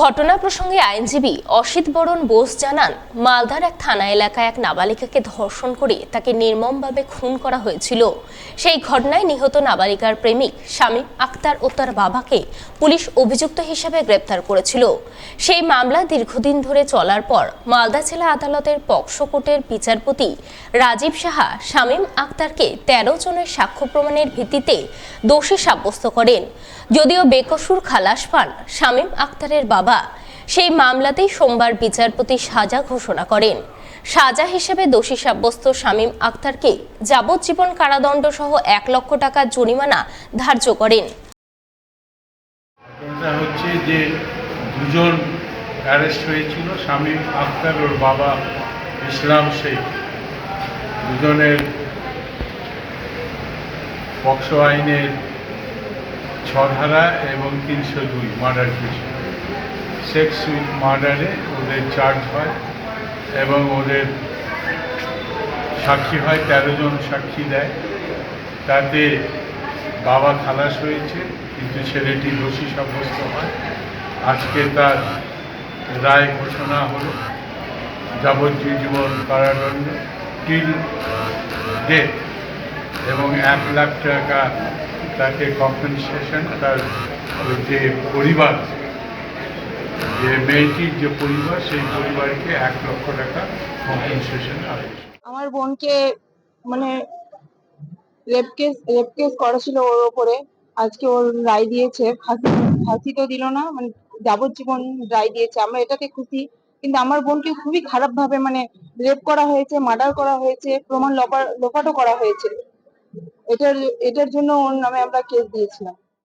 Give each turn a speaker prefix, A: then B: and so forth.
A: ঘটনা প্রসঙ্গে আইনজীবী অসিত বরণ বোস জানান, মালদার এক থানা এলাকায় এক নাবালিকাকে ধর্ষণ করে তাকে নির্মমভাবে খুন করা হয়েছিল। সেই ঘটনায় নিহত নাবালিকার প্রেমিক শামীম আক্তার ও তার বাবাকে পুলিশ অভিযুক্ত হিসেবে গ্রেপ্তার করেছিল। সেই মামলা দীর্ঘদিন ধরে চলার পর মালদা জেলা আদালতের পক্সো কোর্টের বিচারপতি রাজীব সাহা শামীম আক্তারকে তেরো জনের সাক্ষ্য প্রমাণের ভিত্তিতে দোষী সাব্যস্ত করেন। যদিও বেকসুর খালাস পান শামীম আক্তারের বাবা সেই মামলাতেই সোমবার বিচারপতি সাজা ঘোষণা করেন। সাজা হিসেবে দোষী সাব্যস্ত শামীম আক্তারকে যাবজ্জীবন কারাদণ্ড সহ এক লক্ষ টাকা জরিমানা ধার্য করেন।
B: হচ্ছে যে দুজন অ্যারেস্ট হয়েছিল, শামীম আক্তার ওর বাবা ইসলাম শেখ। দুজনের পক্সো আইনের ছধারা এবং তিনশো দুই মার্ডার কিছু সেক্স উইথ মার্ডারে ওদের চার্জ হয় এবং ওদের সাক্ষী হয়, তেরো জন সাক্ষী দেয়। তাতে বাবা খালাস হয়েছে, কিন্তু ছেলেটি দোষী সাব্যস্ত হয়। আজকে তার রায় ঘোষণা হলো যাবজ্জীবন কারাদণ্ড টিল ডেথ এবং এক লাখ টাকা তাকে কম্পেনসেশন তার যে পরিবার যে মেয়েটির যে পরিবার, সেই পরিবারকে এক লক্ষ টাকা কম্পেনসেশন
C: আমার বোনকে মানে রেপ কেস রেপ কেস করা ছিল ওর ওপরে। আজকে ওর রায় দিয়েছে। ফাঁসি ফাঁসি তো দিল না মানে যাবজ্জীবন রায় দিয়েছে। আমরা এটাতে খুশি। কিন্তু আমার বোনকে খুবই খারাপ ভাবে মানে রেপ করা হয়েছে মার্ডার করা হয়েছে, প্রমাণ লোপা লোপাটও করা হয়েছে। এটার এটার জন্য ওর নামে আমরা কেস দিয়েছিলাম।